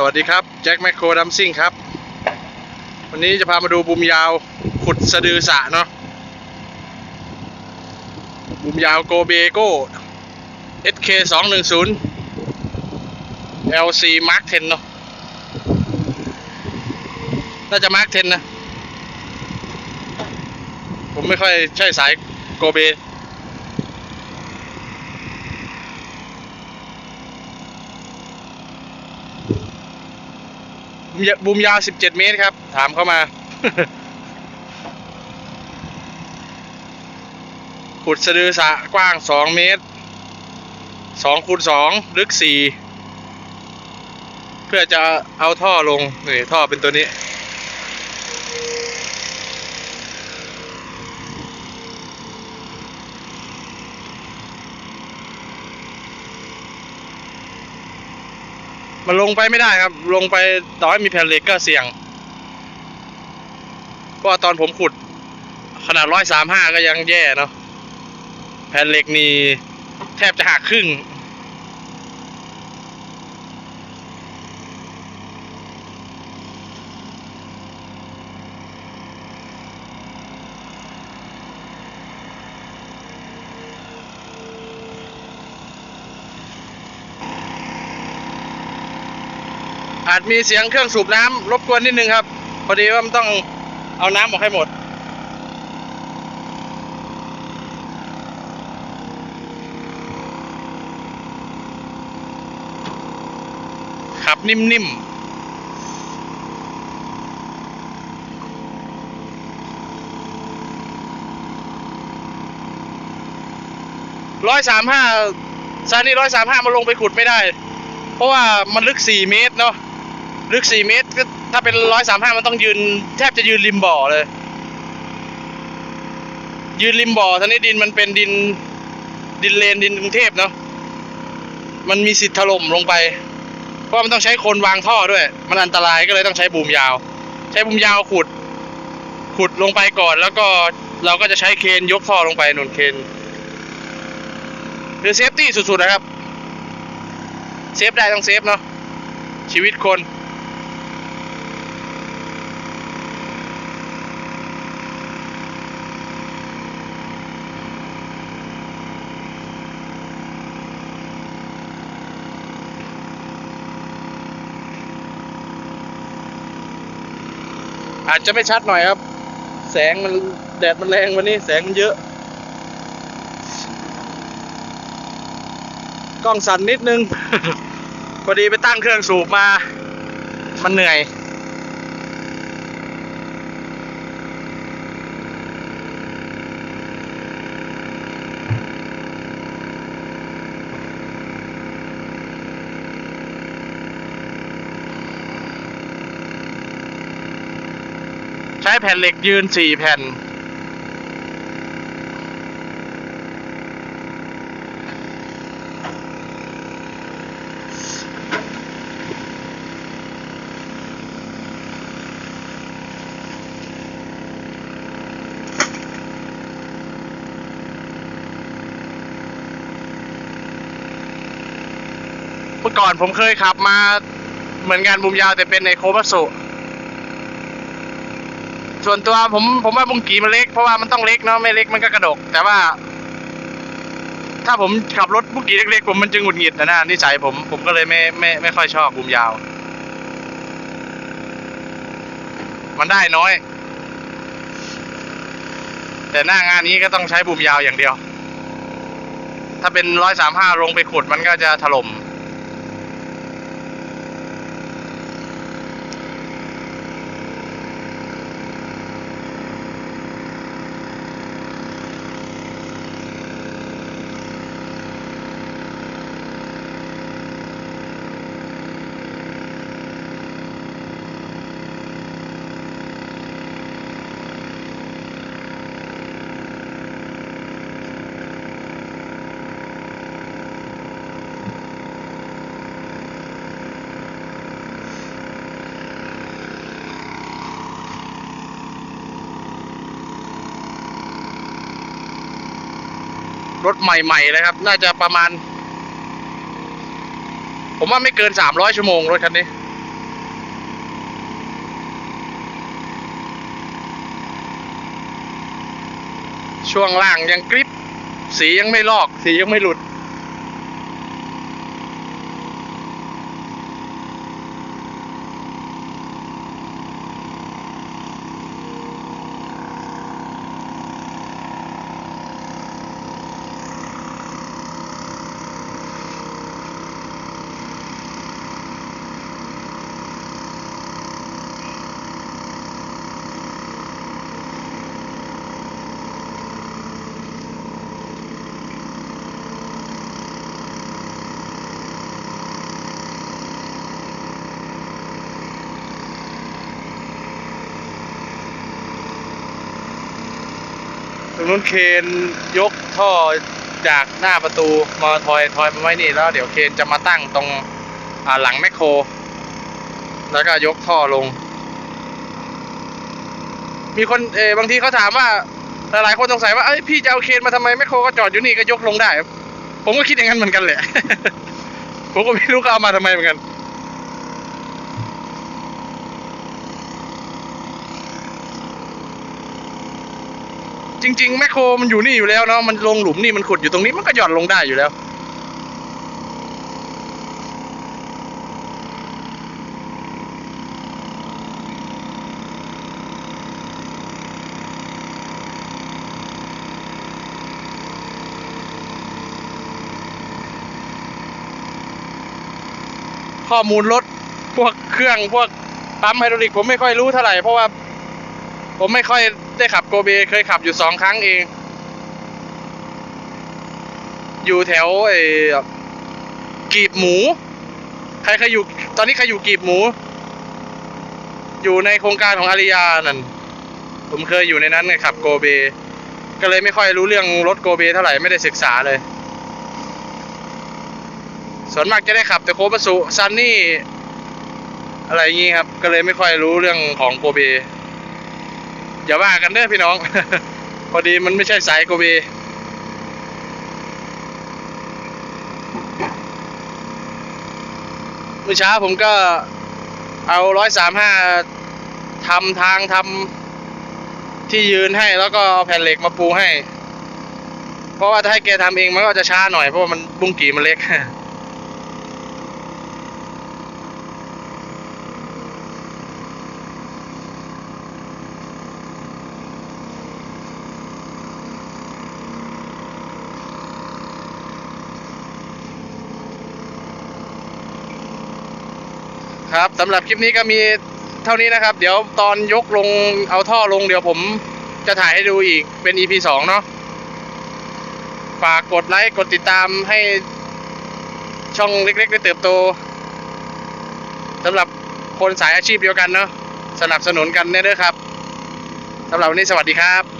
สวัสดีครับ แจ็คแมคโครดัมซิ่งครับ วันนี้จะพามาดูบุมยาวขุดสะดือสะเนาะบุมยาวโกเบโก้ SK 2 1 0 LC Mark 10 เนาะน่าจะ Mark 10 นะ ผมไม่ค่อยใช่สายโกเบ บุมยาบุมยาว17เมตรครับ ถามเข้ามา ขุดสะดือสะกว้าง2เมตร2คูณ2ลึก4เพื่อจะเอาท่อลงนี่ท่อเป็นตัวนี้ มันลงไปไม่ได้ครับ ลงไปต่อให้มีแผ่นเหล็กก็เสี่ยงเพราะตอนผมขุด ขนาดร้อยสามห้าก็ยังแย่เนาะแผ่นเหล็กนี่แทบจะหักครึ่ง อาจมีเสียงเครื่องสูบน้ำรบกวนนิดนึงครับ พอดีว่ามันต้องเอาน้ำออกให้หมด ขับนิ่มๆร้อยสามห้าซานี่ร้อยสามห้ามาลงไปขุดไม่ได้ เพราะว่ามันลึกสี่เมตรเนาะ ลึกสี่เมตรก็ถ้าเป็นร้อยสามห้ามันต้องยืน แทบจะยืนริมบ่อเลย ยืนริมบ่อท่านี้ดินมันเป็นดิน ดินเลนดินกรุงเทพเนาะมันมีสิทธิ์ถล่มลงไป เพราะมันต้องใช้คนวางท่อด้วย มันอันตรายก็เลยต้องใช้บูมยาว ใช้บูมยาวขุด ขุดลงไปก่อน แล้วก็เราก็จะใช้เคนยกท่อลงไปนุนเคนคือเซฟตี้สุดๆนะครับ เซฟได้ต้องเซฟเนาะชีวิตคน จจะไม่ชัดหน่อยครับ แสงมันแดดมันแรงวันนี้แสงมันเยอะ กล้องสั่นนิดนึง พอดีไปตั้งเครื่องสูบมา มันเหนื่อย ช้แผ่นเหล็กยืนสี่แผ่น เมื่อก่อนผมเคยขับมาเหมือนกันบุมยาวแต่เป็นในโคบัสุ ส่วนตัวผมผมว่าบุงกีมันเล็กเพราะว่ามันต้องเล็กเนาะไม่เล็กมันก็กระดก แต่ว่า ถ้าผมขับรถบุงกีเล็กๆผมมันจึงหงุดหงิดนะนะนิสัยผมผมก็เลยไม่ไม่ไม่ค่อยชอบบุมยาว มันได้น้อย แต่หน้างานนี้ก็ต้องใช้บุมยาวอย่างเดียว ถ้าเป็นร้อยสามห้าลงไปขุดมันก็จะถล่ม รถใหม่ๆเลยครับ น่าจะประมาณ ผมว่าไม่เกินสามร้อยชั่วโมงรถคันนี้ ช่วงล่างยังกริป สียังไม่ลอก สียังไม่หลุด ตรงนู้นเคนยกท่อจากหน้าประตูมาทอยทอยมาไว้นี่แล้วเดี๋ยวเคนจะมาตั้งตรงหลังแมคโคร แล้วก็ยกท่อลง มีคนเออบางทีเขาถามว่าหลายๆคนสงสัยว่าเอ้ยพี่จะเอาเคนมาทำไมแมคโครก็จอดอยู่นี่ก็ยกลงได้ ผมก็คิดอย่างนั้นเหมือนกันแหละ ผมก็ไม่รู้เขาเอามาทำไมเหมือนกัน จริง ๆ แมคโครมันอยู่นี่อยู่แล้วเนาะมันลงหลุมนี่มันขุดอยู่ตรงนี้มันก็หย่อนลงได้อยู่แล้ว ข้อมูลรถพวกเครื่องพวกปั๊มไฮดรอลิกผมไม่ค่อยรู้เท่าไหร่เพราะว่า ผมไม่ค่อย ได้ขับโกเบเคยขับอยู่สองครั้งเอง อยู่แถวไอ้กีบหมู ใครเคยอยู่ ตอนนี้ใครอยู่กีบหมู อยู่ในโครงการของอาริยานั่น ผมเคยอยู่ในนั้นไงขับโกเบ ก็เลยไม่ค่อยรู้เรื่องรถโกเบเท่าไหร่ไม่ได้ศึกษาเลย ส่วนมากจะได้ขับแต่โคบัสุซันนี่ อะไรอย่างงี้ครับ ก็เลยไม่ค่อยรู้เรื่องของโกเบ อย่าว่ากันเด้อพี่น้อง พอดีมันไม่ใช่สายโกเบเมื่อเช้าผมก็เอาร้อยสามห้าทำทางทำที่ยืนให้แล้วก็เอาแผ่นเหล็กมาปูให้ เพราะว่าถ้าให้แกทำเองมันก็จะช้าหน่อยเพราะว่ามันบุ้งกี่มันเล็ก ครับสำหรับคลิปนี้ก็มีเท่านี้นะครับ เดี๋ยวตอนยกลงเอาท่อลงเดี๋ยวผมจะถ่ายให้ดูอีกเป็น EP สองเนาะฝากกดไลค์กดติดตามให้ช่องเล็กๆได้เติบโตสำหรับคนสายอาชีพเดียวกันเนาะสนับสนุนกันเด้อครับสำหรับวันนี้สวัสดีครับ